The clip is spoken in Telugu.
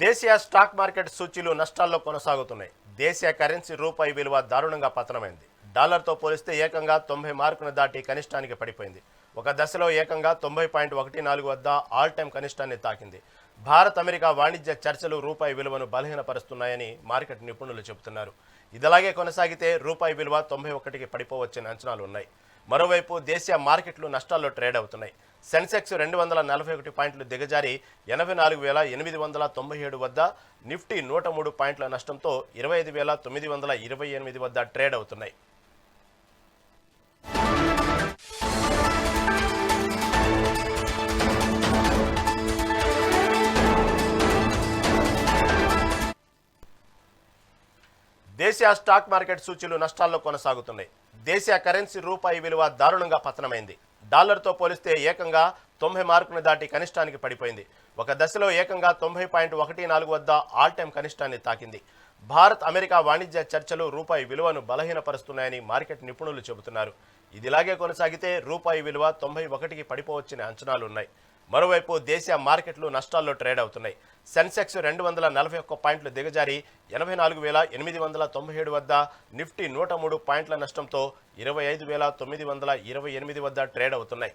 దేశీయ స్టాక్ మార్కెట్ సూచీలు నష్టాల్లో కొనసాగుతున్నాయి. దేశీయ కరెన్సీ రూపాయి విలువ దారుణంగా పతనమైంది. డాలర్తో పోలిస్తే ఏకంగా తొంభై మార్కును దాటి కనిష్టానికి పడిపోయింది. ఒక దశలో ఏకంగా తొంభై పాయింట్ ఒకటి నాలుగు వద్ద ఆల్ టైం కనిష్టాన్ని తాకింది. భారత్ అమెరికా వాణిజ్య చర్చలు రూపాయి విలువను బలహీనపరుస్తున్నాయని మార్కెట్ నిపుణులు చెబుతున్నారు. ఇదిలాగే కొనసాగితే రూపాయి విలువ తొంభై ఒకటికి పడిపోవచ్చని అంచనాలు ఉన్నాయి. మరోవైపు దేశీయ మార్కెట్లు నష్టాల్లో ట్రేడ్ అవుతున్నాయి. సెన్సెక్స్ రెండు వందల నలభై ఒకటి పాయింట్లు దిగజారి ఎనభై నాలుగు వేల ఎనిమిది వందల తొంభై ఏడు వద్ద నిఫ్టీ నూట మూడు పాయింట్ల నష్టంతో ఇరవై ఐదు వేల తొమ్మిది వందల ఇరవై ఎనిమిది వద్ద ట్రేడ్ అవుతున్నాయి. దేశీయ స్టాక్ మార్కెట్ సూచీలు నష్టాల్లో కొనసాగుతున్నాయి. దేశీయ కరెన్సీ రూపాయి విలువ దారుణంగా పతనమైంది. డాలర్తో పోలిస్తే ఏకంగా తొంభై మార్కును దాటి కనిష్టానికి పడిపోయింది. ఒక దశలో ఏకంగా తొంభై పాయింట్ ఒకటి నాలుగు వద్ద ఆల్ టైం కనిష్టాన్ని తాకింది. భారత్ అమెరికా వాణిజ్య చర్చలు రూపాయి విలువను బలహీనపరుస్తున్నాయని మార్కెట్ నిపుణులు చెబుతున్నారు. ఇదిలాగే కొనసాగితే రూపాయి విలువ తొంభై ఒకటికి పడిపోవచ్చని అంచనాలున్నాయి. మరోవైపు దేశీయ మార్కెట్లు నష్టాల్లో ట్రేడ్ అవుతున్నాయి. సెన్సెక్స్ రెండు వందల నలభై ఒక్క పాయింట్లు దిగజారి ఎనభై నాలుగు వేల ఎనిమిది వందల తొంభై ఏడు వద్ద నిఫ్టీ నూట మూడు పాయింట్ల నష్టంతో ఇరవై ఐదు వేల తొమ్మిది వందల ఇరవై ఎనిమిది వద్ద ట్రేడ్ అవుతున్నాయి.